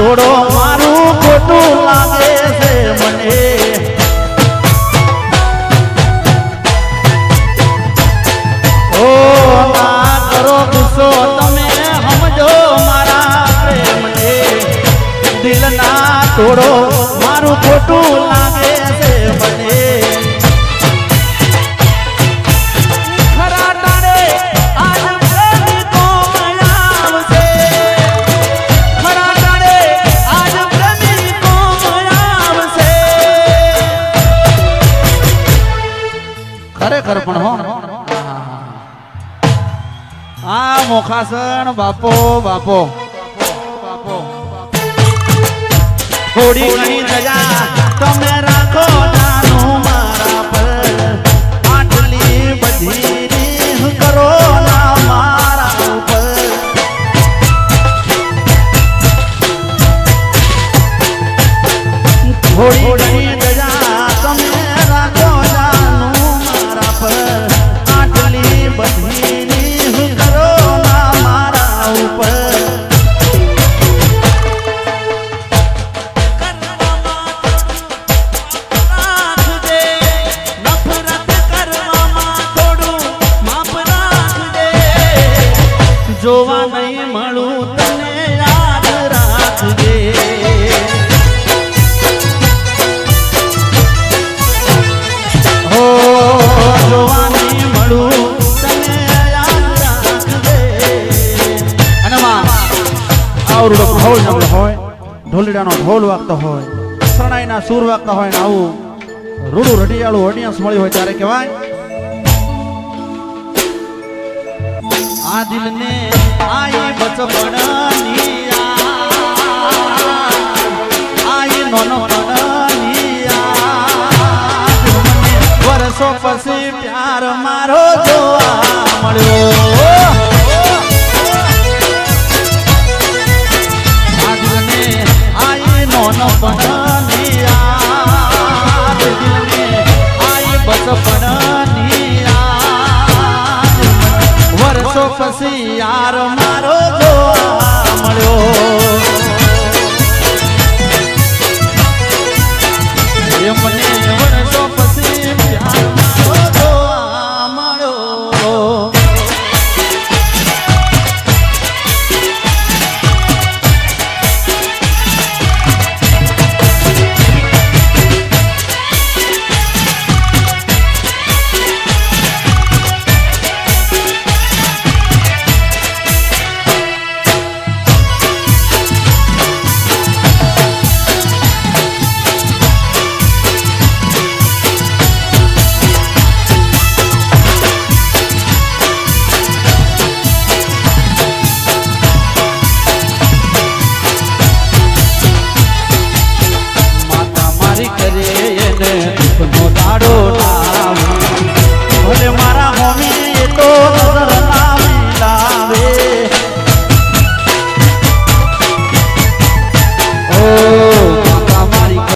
થોડો મારું ખોટું લાગે છે મને. ઓ, ના કરો ગુસ્સો, તમે સમજો મારા પ્રેમને. દિલના થોડો મારું ખોટું ખરેખર પણ હો. આ મોખાસણ, બાપો બાપો. બાપો થોડી ઘણી દયા તમે રાખો કરો ના થોડી ઘણી આવડો ઢોલ નબળો હોય, ઢોલીડાનો ઢોલ વાગતો હોય, શરણાઈના સૂર વાગતા હોય ને આવું રૂડું રઢિયાળું ઓડિયન્સ મળ્યું હોય ત્યારે કહેવાય, આ દિલને આઈ બચપણની આઈ નોનો વર્ષો પછી પ્યાર મારો જોવા વર્ષો પછી યાર મારો